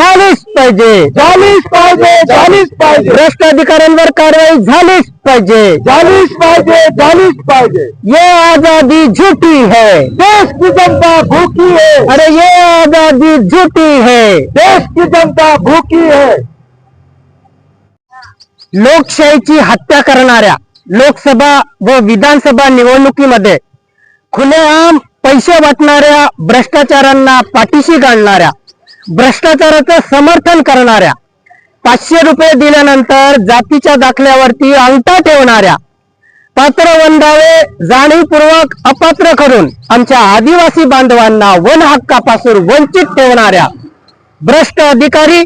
झालीच पाहिजे. झालीच पाहिजे झालीच पाहिजे. भ्रष्ट अधिकाऱ्यांवर कारवाई झालीच पाहिजे. झालीच पाहिजे झालीच पाहिजे. ये आज़ादी झूठी है. देश की जनता भूखी है. अरे ये आज़ादी झूठी है. देश की जनता भूखी है. लोकशाहीची हत्या करणाऱ्या लोकसभा व विधानसभा निवडणुकीमध्ये खुलेआम पैसे वाटणाऱ्या भ्रष्टाचारांना पाठीशी घालणाऱ्या भ्रष्टाचाराचं समर्थन करणाऱ्या पाचशे रुपये दिल्यानंतर जातीच्या दाखल्यावरती अंगठा ठेवणाऱ्या पात्र वंदावे जाणीवपूर्वक अपात्र करून आमच्या आदिवासी बांधवांना वन हक्कापासून वंचित ठेवणाऱ्या भ्रष्ट अधिकारी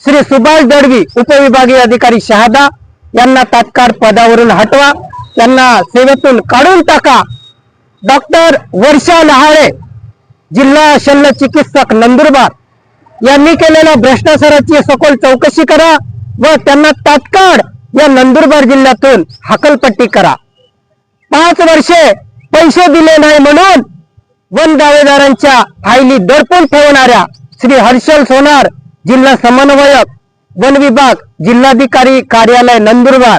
श्री सुभाष दडवी उपविभागीय अधिकारी शहादा यांना तात्काळ पदावरून हटवा त्यांना सेवेतून काढून टाका. डॉक्टर वर्षा लहाळे जिल्हा शल्य चिकित्सक नंदुरबार. यांनी केलेल्या भ्रष्टाचाराची सखोल चौकशी करा व त्यांना तात्काळ या नंदुरबार जिल्ह्यातून हकलपट्टी करा. पाच वर्षे पैसे दिले नाही म्हणून वन दावेदारांच्या फायली दडपून ठेवणाऱ्या श्री हर्षल सोनार जिल्हा समन्वयक वन विभाग जिल्हाधिकारी कार्यालय नंदुरबार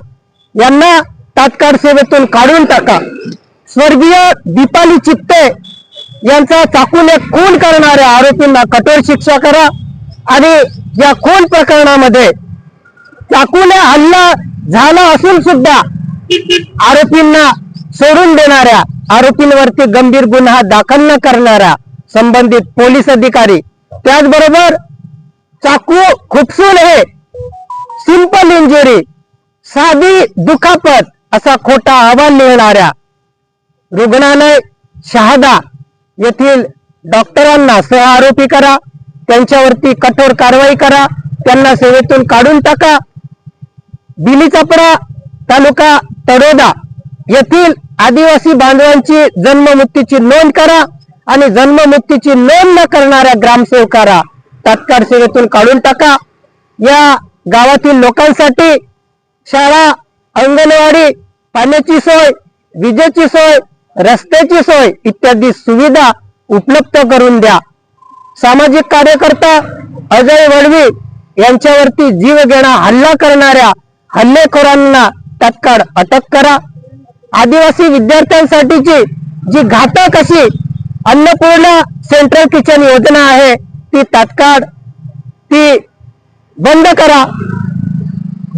यांना तात्काळ सेवेतून काढून टाका. स्वर्गीय दीपाली चित्ते यांचा चाकूने खून करणाऱ्या आरोपींना कठोर शिक्षा करा आणि या खून प्रकरणामध्ये चाकूने हल्ला झाला असून सुद्धा आरोपींना सोडून देणाऱ्या आरोपींवरती गंभीर गुन्हा दाखल न करणाऱ्या संबंधित पोलीस अधिकारी त्याचबरोबर चाकू खुपसून हे सिंपल इंजुरी साधी दुखापत असा खोटा अहवाल लिहिणाऱ्या रुग्णालय शहादा येथील डॉक्टरांना सह आरोपी करा त्यांच्यावरती कठोर कारवाई करा त्यांना सेवेतून काढून टाका. बिलीचापडा तालुका तडोदा येथील आदिवासी बांधवांची जन्ममुक्तीची नोंद करा आणि जन्ममुक्तीची नोंद न करणाऱ्या ग्रामसेवकाला तात्काळ सेवेतून काढून टाका. या गावातील लोकांसाठी शाळा अंगणवाडी पाण्याची सोय विजेची सोय रस्त्याची सोय इत्यादी सुविधा उपलब्ध करून द्या. सामाजिक कार्यकर्ता अजय वडवी यांच्यावरती जीव घेणा हल्ला करणाऱ्या हल्लेखोरांना तात्काळ अटक करा. आदिवासी विद्यार्थ्यांसाठीची जी घातक अशी अन्नपूर्णा सेंट्रल किचन योजना आहे ती तात्काळ ती बंद करा.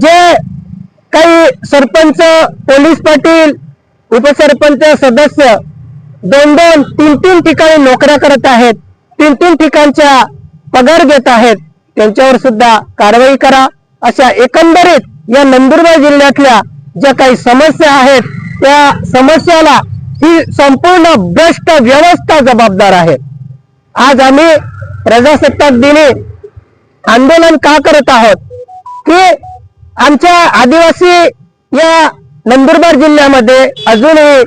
जे काही सरपंच पोलीस पाटील उपसरपंच सदस्य दोन दोन तीन तीन ठिकाणी नोकऱ्या करत आहेत. तीन तीन ठिकाणच्या पगार घेत आहेत. त्यांच्यावर सुद्धा कारवाई करा. अशा एकंदरीत या नंदुरबार जिल्ह्यातल्या ज्या काही समस्या आहेत त्या समस्याला ही संपूर्ण भ्रष्ट व्यवस्था जबाबदार आहे. आज आम्ही प्रजासत्ताक दिनी आंदोलन का करत आहोत? की आमच्या आदिवासी या नंदुरबार जिल्ह्यामध्ये अजूनही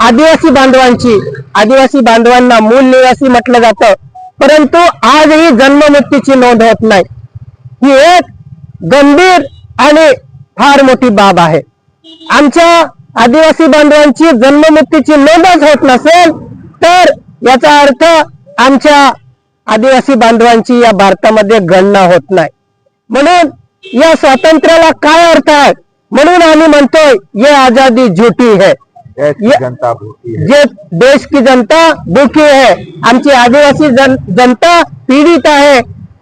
आदिवासी बांधवांची आदिवासी बांधवांना मूल निवासी म्हटलं जातं. परंतु आजही जन्ममुक्तीची नोंद होत नाही. ही एक गंभीर आणि फार मोठी बाब आहे. आमच्या आदिवासी बांधवांची जन्ममुक्तीची नोंदच होत नसेल तर याचा अर्थ आमच्या आदिवासी बांधवांची या भारतामध्ये गणना होत नाही. म्हणून या स्वातंत्र्याला काय अर्थ आहे? म्हणून आम्ही म्हणतोय ये आजादी झूठी है. जनता है. जे देश की जनता दुखी है. आमची आदिवासी जन, जनता पीडित आहे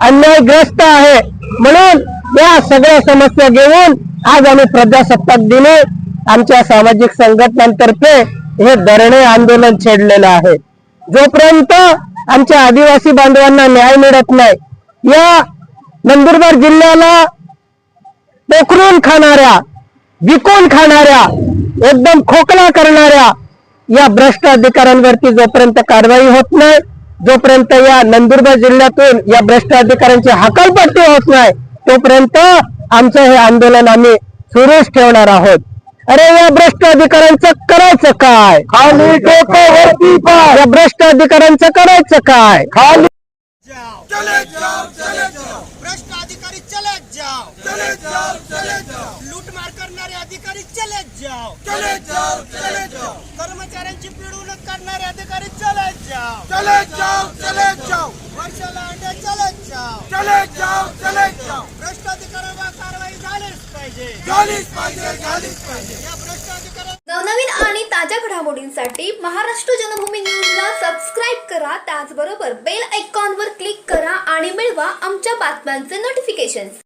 अन्यायग्रस्त आहे. म्हणून या सगळ्या समस्या घेऊन आज आम्ही प्रजासत्ताक दिनी आमच्या सामाजिक संघटनांतर्फे हे धरणे आंदोलन छेडलेलं आहे. जोपर्यंत आमच्या आदिवासी बांधवांना न्याय मिळत नाही या नंदुरबार जिल्ह्याला पोखरून खाणाऱ्या विकून खाणाऱ्या एकदम खोकला करणाऱ्या या भ्रष्ट अधिकाऱ्यांवरती जोपर्यंत कारवाई होत नाही जोपर्यंत या नंदुरबार जिल्ह्यातून या भ्रष्ट अधिकाऱ्यांची हकालपट्टी होत नाही तोपर्यंत आमचं हे आंदोलन आम्ही सुरूच ठेवणार आहोत. अरे या भ्रष्ट अधिकाऱ्यांचं करायचं काय? खाली डोकं वरती पाय. या भ्रष्ट अधिकाऱ्यांचं करायचं काय? खाली जाओ चले जाओ चले जाओ भ्रष्ट अधिकारी चले जाओ चले जाओ चले जाओ लूटमार करणारे अधिकारी चले जाओ. चले जाओ चले जाओ. कर्मचाऱ्यांची पिळवणूक करणारे अधिकारी चले जाओ. चले जाओ चले जाओ. वर्षाला अंडे चले जाओ. चले जाओ चले जाओ. भ्रष्ट अधिकाऱ्यांवर कारवाई झालीच पाहिजे. झालीच पाहिजे झालीच पाहिजे. या भ्रष्ट अधिकाऱ्या नवनवीन आणि ताज्या घडामोडींसाठी महाराष्ट्र जनभूमी न्यूजला सबस्क्राईब करा. त्याचबरोबर बेल आयकॉनवर क्लिक करा आणि मिळवा आमच्या बातम्यांचे नोटिफिकेशन्स